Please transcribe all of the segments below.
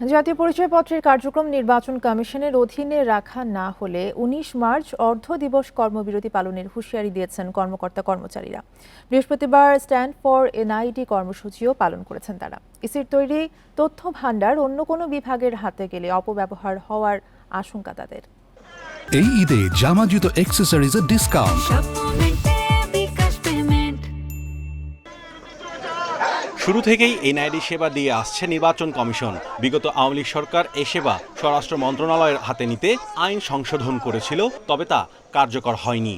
জাতীয় পরিচয়পত্রের কার্যক্রম নির্বাচন কমিশনের অধীনে রাখা না হলে উনিশ মার্চ অর্ধ দিবস কর্মবিরতি পালনের হুঁশিয়ারি দিয়েছেন কর্মকর্তা কর্মচারীরা। বৃহস্পতিবার স্ট্যান্ড ফর এনআইডি কর্মসূচিও পালন করেছেন তারা। ইসির তৈরি তথ্য ভাণ্ডার অন্য কোনো বিভাগের হাতে গেলে অপব্যবহার হওয়ার আশঙ্কা তাদের। এই ঈদে জামা জুতো অ্যাক্সেসরিজের ডিসকাউন্ট শুরু থেকেই এনআইডি সেবা দিয়ে আসছে নির্বাচন কমিশন। বিগত আওয়ামী লীগ সরকার এ সেবা স্বরাষ্ট্র মন্ত্রণালয়ের হাতে নিতে আইন সংশোধন করেছিল, তবে তা কার্যকর হয়নি।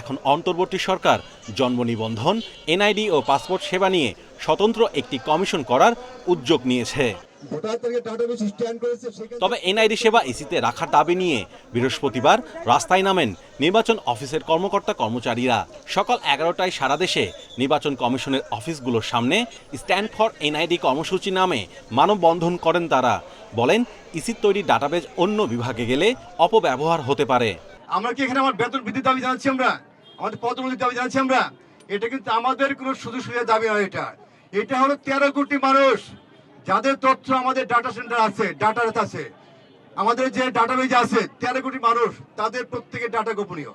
এখন অন্তর্বর্তী সরকার, জন্ম নিবন্ধন, এনআইডি ও পাসপোর্ট সেবা নিয়ে স্বতন্ত্র একটি কমিশন করার উদ্যোগ নিয়েছে। তবে এনআইডি সেবা ইসিতে রাখার দাবি নিয়ে বৃহস্পতিবার রাস্তায় নামেন নির্বাচন অফিসের কর্মকর্তা কর্মচারীরা। সকাল এগারোটায় সারা দেশে নির্বাচন কমিশনের অফিসগুলোর সামনে স্ট্যান্ড ফর এনআইডি কর্মসূচি নামে মানববন্ধন করেন তারা। বলেন ইসির তৈরি ডাটাবেজ অন্য বিভাগে গেলে অপব্যবহার হতে পারে। আমরা কি এখানে আমার বেতন বৃদ্ধির দাবি জানাচ্ছি আমরা? আমাদের পদোন্নতির দাবি জানাচ্ছি আমরা? এটা কিন্তু আমাদের কোনো সুযোগ সুবিধা দাবি নয় এটা। এটা হলো তেরো কোটি মানুষ। যাদের তথ্য আমাদের ডাটা সেন্টার আছে ডাটা আছে, আমাদের যে ডাটাবেজ আছে, তেরো কোটি মানুষ, তাদের প্রত্যেকের ডাটা গোপনীয়।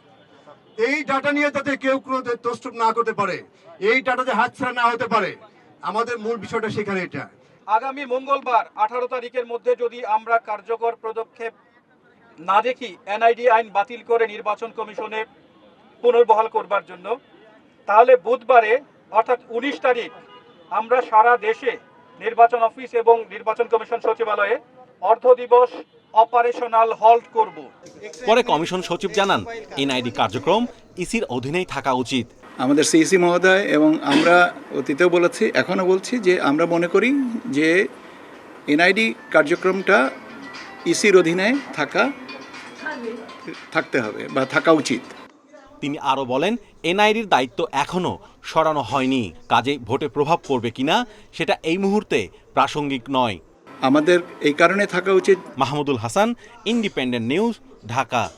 এই ডাটা নিয়ে যাতে কেউ কোনো তস্তুপ না করতে পারে, এই ডাটাতে হাতছাড়া না হতে পারে, আমাদের মূল বিষয়টা সেখানে এটা। আগামী মঙ্গলবার, আঠারো তারিখের মধ্যে যদি আমরা কার্যকর পদক্ষেপ না দেখি এনআইডি আইন বাতিল করে নির্বাচন কমিশনে পুনর্বহাল করবার জন্য, তাহলে বুধবারে, অর্থাৎ উনিশ তারিখ, আমরা সারা দেশে নির্বাচন অফিস এবং নির্বাচন কমিশন সচিবালয়ে অর্ধ দিবস অপারেশনাল হল্ট করব। পরে কমিশন সচিব জানান এনআইডি কার্যক্রম ইসির অধীনেই থাকা উচিত। আমাদের সিইসি মহোদয় এবং আমরা অতীতেও বলেছি এখনও বলছি যে আমরা মনে করি যে এনআইডি কার্যক্রমটা ইসির অধীনে থাকা থাকতে হবে বা থাকা উচিত। তিনি আরও বলেন এনআইডির দায়িত্ব এখনও সরানো হয়নি। কাজে ভোটে প্রভাব পড়বে কিনা সেটা এই মুহূর্তে প্রাসঙ্গিক নয়। আমাদের এই কারণে থাকা উচিত। Mahmudul Hasan independent news Dhaka.